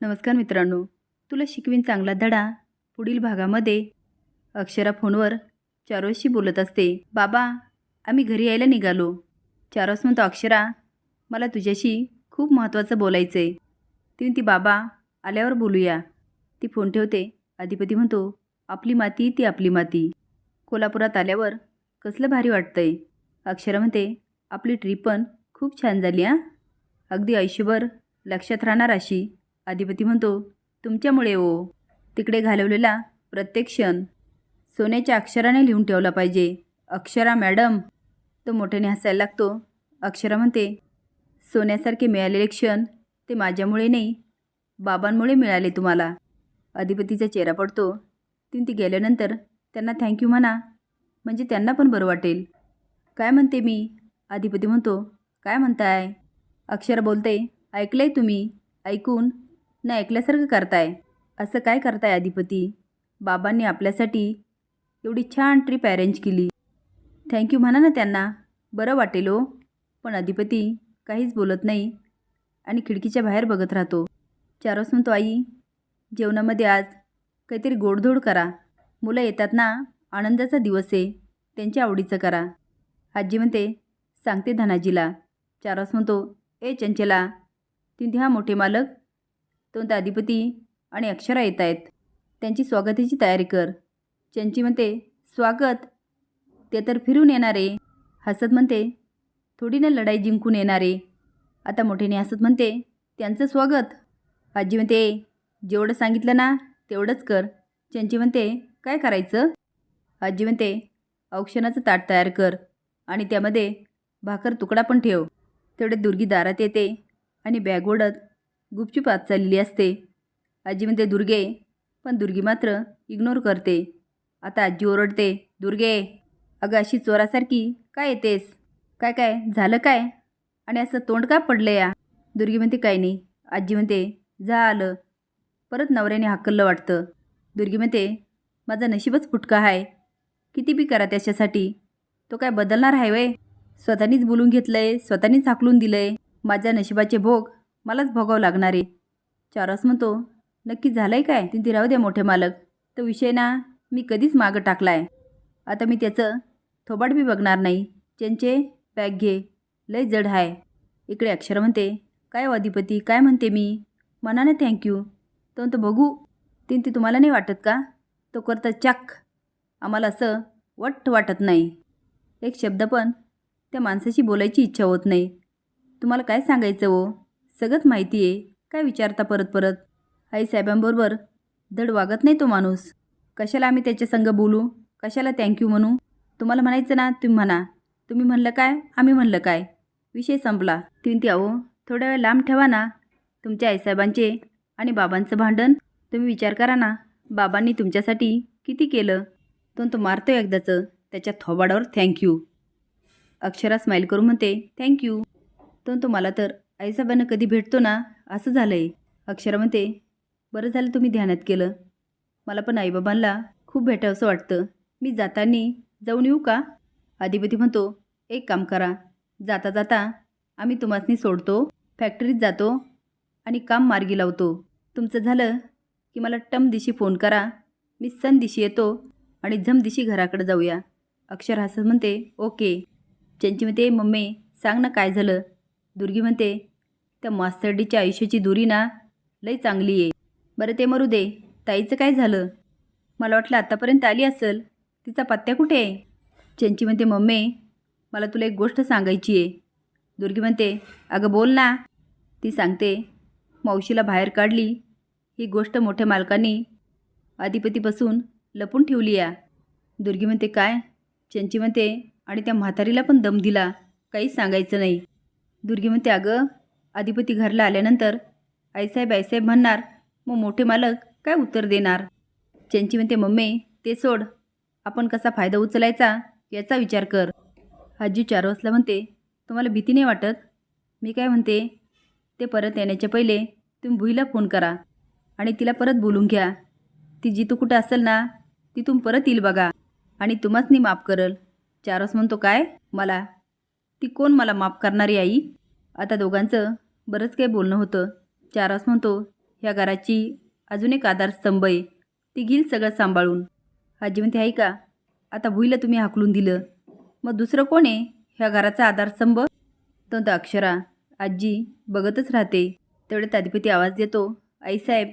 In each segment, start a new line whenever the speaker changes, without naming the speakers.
नमस्कार मित्रांनो. तुला शिकवीन चांगला धडा पुढील भागामध्ये. अक्षरा फोनवर चारोशी बोलत असते. बाबा आम्ही घरी यायला निघालो. चारोस म्हणतो अक्षरा मला तुझ्याशी खूप महत्त्वाचं बोलायचं आहे ती म्हणती बाबा आल्यावर बोलूया. ती फोन ठेवते. अधिपती म्हणतो आपली माती ती आपली माती. कोल्हापुरात आल्यावर कसलं भारी वाटतंय. अक्षरा म्हणते आपली ट्रीप पण खूप छान झाली हां. अगदी आयुष्यभर लक्षात राहणार अशी अधिपती म्हणतो तुमच्यामुळे ओ तिकडे घालवलेला प्रत्येक क्षण सोन्याच्या अक्षराने लिहून ठेवला पाहिजे. अक्षरा मॅडम. तो मोठ्याने हसायला लागतो. अक्षरा म्हणते सोन्यासारखे मिळालेले क्षण ते माझ्यामुळे नाही बाबांमुळे मिळाले तुम्हाला. अधिपतीचा चेहरा पडतो. तीन ती गेल्यानंतर त्यांना थँक्यू म्हणा म्हणजे त्यांना पण बरं वाटेल. काय म्हणते मी? अधिपती म्हणतो काय म्हणताय? अक्षरा बोलते ऐकलंय तुम्ही ऐकून न ऐकल्यासारखं करताय? असं काय करताय अधिपती बाबांनी आपल्यासाठी एवढी छान ट्रिप अरेंज केली. थँक्यू म्हणा ना त्यांना. बरं वाटेल हो. पण अधिपती काहीच बोलत नाही आणि खिडकीच्या बाहेर बघत राहतो. चारोस म्हणतो आई जेवणामध्ये आज काहीतरी गोडधोड करा. मुलं येतात ना आनंदाचा दिवस आहे. त्यांच्या आवडीचं करा. आजी म्हणते सांगते धनाजीला. चारोस म्हणतो ए चंचला तिथे हा मोठे मालक दोन अधिपती आणि अक्षरा येत आहेत. त्यांची स्वागताची तयारी कर. चंची म्हणते स्वागत. ते तर फिरून येणारे. हसत म्हणते थोडी ना लढाई जिंकून येणारे. आता मोठेने हसत म्हणते त्यांचं स्वागत. आजी म्हणते जेवढं सांगितलं ना तेवढंच कर. चंची म्हणते काय करायचं? आजी म्हणते औक्षणाचं ताट तयार कर आणि त्यामध्ये भाकर तुकडा पण ठेव. तेवढे दुर्गी दारात येते आणि बॅग ओढत गुपचूप आत चाललेली असते. आजी म्हणते दुर्गे. पण दुर्गी मात्र इग्नोर करते. आता आजी ओरडते दुर्गे अगं अशी चोरासारखी काय येतेस? काय काय झालं काय? आणि असं तोंड का पडलं या? दुर्गी म्हणते काय नाही. आजी म्हणते जा आलं. परत नवऱ्याने हाकललं वाटतं. दुर्गी म्हणते माझा नशीबच फुटका आहे किती बी करा त्याच्यासाठी. तो काय बदलणार आहे वय? स्वतःनीच बोलून घेतलं आहे स्वतःनीच हाकलून दिलं आहे माझ्या नशिबाचे भोग मलाच भोगावं लागणार आहे. चारस म्हणतो नक्की झालं आहे काय? ती राहू द्या मोठे मालक. तो विषय ना मी कधीच मागं टाकला आहे आता मी त्याचं थोबाड बी बघणार नाही. त्यांचे बॅग घे. लय जड आहे इकडे अक्षर म्हणते काय हो अधिपती? काय म्हणते मी? मनाने थँक्यू तो म्हणतो बघू. तीन ती तुम्हाला नाही वाटत का? तो करता चाक. आम्हाला असं वट्ट वाटत नाही. एक शब्द पण त्या माणसाशी बोलायची इच्छा होत नाही. तुम्हाला काय सांगायचं हो? सगळंच माहिती आहे. काय विचारता परत परत? आईसाहेबांबरोबर धड वागत नाही तो माणूस. कशाला आम्ही त्याच्या संग बोलू? कशाला थँक्यू म्हणू? तुम्हाला म्हणायचं ना तुम्ही म्हणा. तुम्ही म्हणलं काय? आम्ही म्हणलं काय? विषय संपला. तीन ती अहो थोड्या वेळ लांब ठेवा ना. तुमच्या आईसाहेबांचे आणि बाबांचं भांडण तुम्ही विचार करा ना. बाबांनी तुमच्यासाठी किती केलं? पण तो मारतो एकदाचं. त्याच्या थोबाडावर थँक्यू अक्षरा स्माईल करून म्हणते थँक्यू तो तो मला तर आईसाहेबांना कधी भेटतो ना असं झालं आहे अक्षरा म्हणते बरं झालं तुम्ही ध्यानात केलं. मला पण आईबाबांना खूप भेटावंसं वाटतं. मी जातानी जाऊन येऊ का? अधिपती म्हणतो एक काम करा. जाता जाता आम्ही तुम्हासनी सोडतो फॅक्टरीत जातो आणि काम मार्गी लावतो. तुमचं झालं की मला टम दिशी फोन करा. मी सन दिशी येतो आणि झम दिशी घराकडे जाऊया. अक्षर हसत म्हणते ओके. चंची म्हणते मम्मी सांग ना काय झालं? दुर्गी म्हणते त्या मास्तरडीच्या आयुष्याची दुरी ना लई चांगली आहे. बरं ते मरू दे. ताईचं काय झालं? मला वाटलं आत्तापर्यंत आली असेल. तिचा पत्त्या कुठे आहे? चंची म्हणते मम्मी मला तुला एक गोष्ट सांगायची आहे. दुर्गी म्हणते अगं बोल ना. ती सांगते मावशीला बाहेर काढली. ही गोष्ट मोठ्या मालकांनी अधिपतीपासून लपून ठेवली या. दुर्गी म्हणते काय? चंची म्हणते आणि त्या म्हातारीला पण दम दिला. काहीच सांगायचं नाही. दुर्गी म्हणते अगं अधिपती घरला आल्यानंतर आईसाहेब आईसाहेब म्हणणार मग मोठे मालक काय उत्तर देणार? चंची म्हणते मम्मी ते सोड. आपण कसा फायदा उचलायचा याचा विचार कर. आजी चार वाजला म्हणते तुम्हाला भीती नाही वाटत? मी काय म्हणते ते परत येण्याच्या पहिले तुम्ही भुईला फोन करा आणि तिला परत बोलून घ्या. ती जिथं कुठं असेल ना तिथून परत येईल बघा आणि तुम्हाच माफ करल. चारस म्हणतो काय? मला ती कोण मला माफ करणारी आई? आता दोघांचं बरंच काही बोलणं होतं. चारस म्हणतो ह्या घराची अजून एक आधारस्तंभ आहे. ती घेईल सगळं सांभाळून. आजी म्हणते आहे का? आता भुईला तुम्ही हाकलून दिलं. मग दुसरं कोण आहे? ह्या घराचा आधारस्तंभ तो तर अक्षरा आजी बघतच राहते. तेवढ्यात अधिपती आवाज देतो आईसाहेब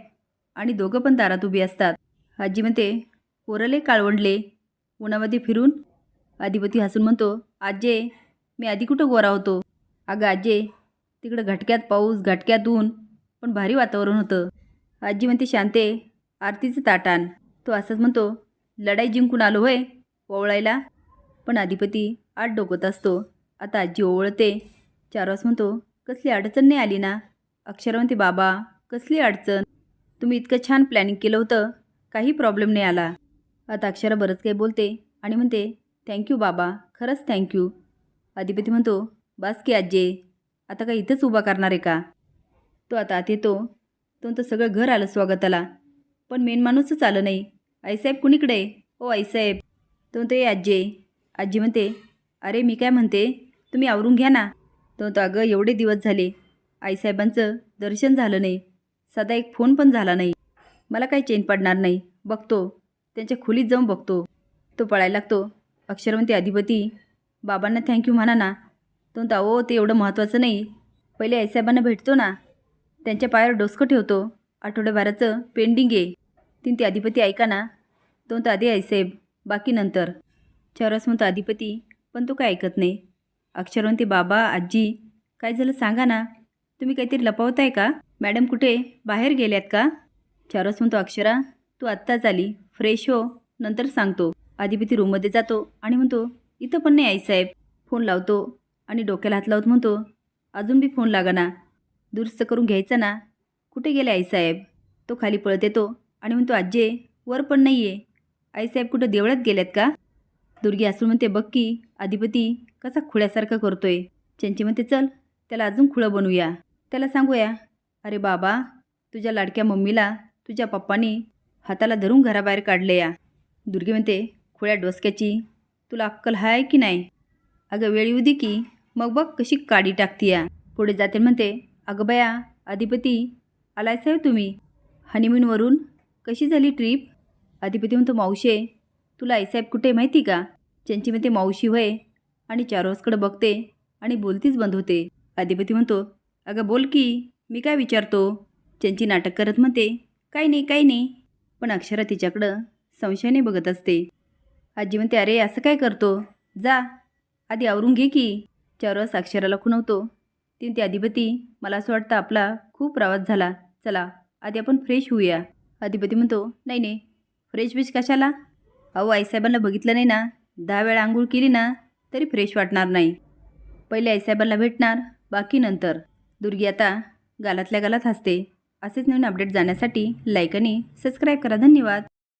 आणि दोघं पण दारात उभी असतात. आजी म्हणते पोरले काळवंडले. उन्हामध्ये फिरून? अधिपती हसून म्हणतो आजे मी आधी कुठं गोरा होतो? अगं आजे तिकडं घटक्यात पाऊस घटक्यात ऊन पण भारी वातावरण होतं. आजी म्हणते शांते आरतीचं ताटान तो असंच म्हणतो लढाई जिंकून आलो होय ओवळायला पण अधिपती आत डोकत असतो. आता आजी ओवळते. चारवास म्हणतो कसली अडचण नाही आली ना? अक्षर म्हणते बाबा कसली अडचण? तुम्ही इतकं छान प्लॅनिंग केलं होतं काही प्रॉब्लेम नाही आला. आता अक्षरा बरंच काही बोलते आणि म्हणते थँक्यू बाबा खरंच थँक्यू अधिपती म्हणतो बास की आजे आता काय इथंच उभा करणार आहे का? तो आता आत येतो. तो सगळं घर आलं स्वागताला. पण मेन माणूसच आलं नाही. आईसाहेब कुणीकडे? ओ आईसाहेब. तो म्हणतो ए आजे आजी म्हणते अरे मी काय म्हणते? तुम्ही आवरून घ्या ना. तो म्हणतो अगं एवढे दिवस झाले. आईसाहेबांचं दर्शन झालं नाही. साधा एक फोन पण झाला नाही. मला काही चेन पडणार नाही. बघतो. त्यांच्या खोलीत जाऊन बघतो. तो पळायला लागतो. अक्षर म्हणते अधिपती बाबांना थँक्यू म्हणा ना तो म्हणता अहो ते एवढं महत्त्वाचं नाही. पहिले आईसाहेबांना भेटतो ना त्यांच्या पायावर डोसकं ठेवतो. आठवड्याभराचं पेंडिंग आहे. तीन ते अधिपती ऐका ना. तो म्हणता आधी आईसाहेब बाकी नंतर. चारस म्हणतो अधिपती पण तो काय ऐकत नाही. अक्षर म्हणते बाबा आजी काय झालं सांगा ना. तुम्ही काहीतरी लपवताय का? मॅडम कुठे? बाहेर गेल्यात का? चारस म्हणतो अक्षरा तू आत्ताच आली. फ्रेश हो. नंतर सांगतो. अधिपती रूममध्ये जातो आणि म्हणतो इथं पण नाही आईसाहेब फोन लावतो आणि डोक्याला हात लावत म्हणतो अजून बी फोन लागा ना. दुरुस्त करून घ्यायचा ना. कुठे गेले आईसाहेब तो खाली पळत येतो. आणि म्हणतो आजे वर पण नाही आहे आईसाहेब कुठं देवळात गेल्यात का? दुर्गी असून म्हणते बघ की अधिपती कसा खुळ्यासारखा करतोय. चंची म्हणते चल त्याला अजून खुळं बनवूया. त्याला सांगूया. अरे बाबा तुझ्या लाडक्या मम्मीला तुझ्या पप्पानी हाताला धरून घराबाहेर काढले या दुर्गी म्हणते खुळ्या डोसक्याची तुला अक्कल हाय की नाही? अगं वेळ येऊ दे की. मग बघ कशी काडी टाकतीया. पुढे जाते म्हणते अगं बया अधिपती आलाय साहेब तुम्ही? हनीमूनवरून कशी झाली ट्रीप अधिपती म्हणतो मावशे तुला आईसाहेब कुठे माहिती का? त्यांची म्हणते मावशी होय. आणि चारोसकडे बघते आणि बोलतीच बंद होते. अधिपती म्हणतो अगं बोल की मी काय विचारतो? त्यांची नाटक करत म्हणते काही नाही काही नाही. पण अक्षरा तिच्याकडं संशयाने बघत असते. आजी म्हणते अरे असं काय करतो? जा. आधी आवरून घे की. चारवा अक्षराला खुणवतो. तीन ते अधिपती मला असं वाटतं आपला खूप प्रवास झाला. चला आधी आपण फ्रेश होऊया. अधिपती म्हणतो नाही नाही. फ्रेश बिश कशाला? अहो आईसाहेबांना बघितलं नाही ना. दहा वेळा आंघोळ केली ना तरी फ्रेश वाटणार नाही. पहिले आईसाहेबांना भेटणार बाकी नंतर. दुर्गी आता गालातल्या गालात हसते. असेच नवीन अपडेट जाण्यासाठी लाईक आणि सबस्क्राईब करा. धन्यवाद.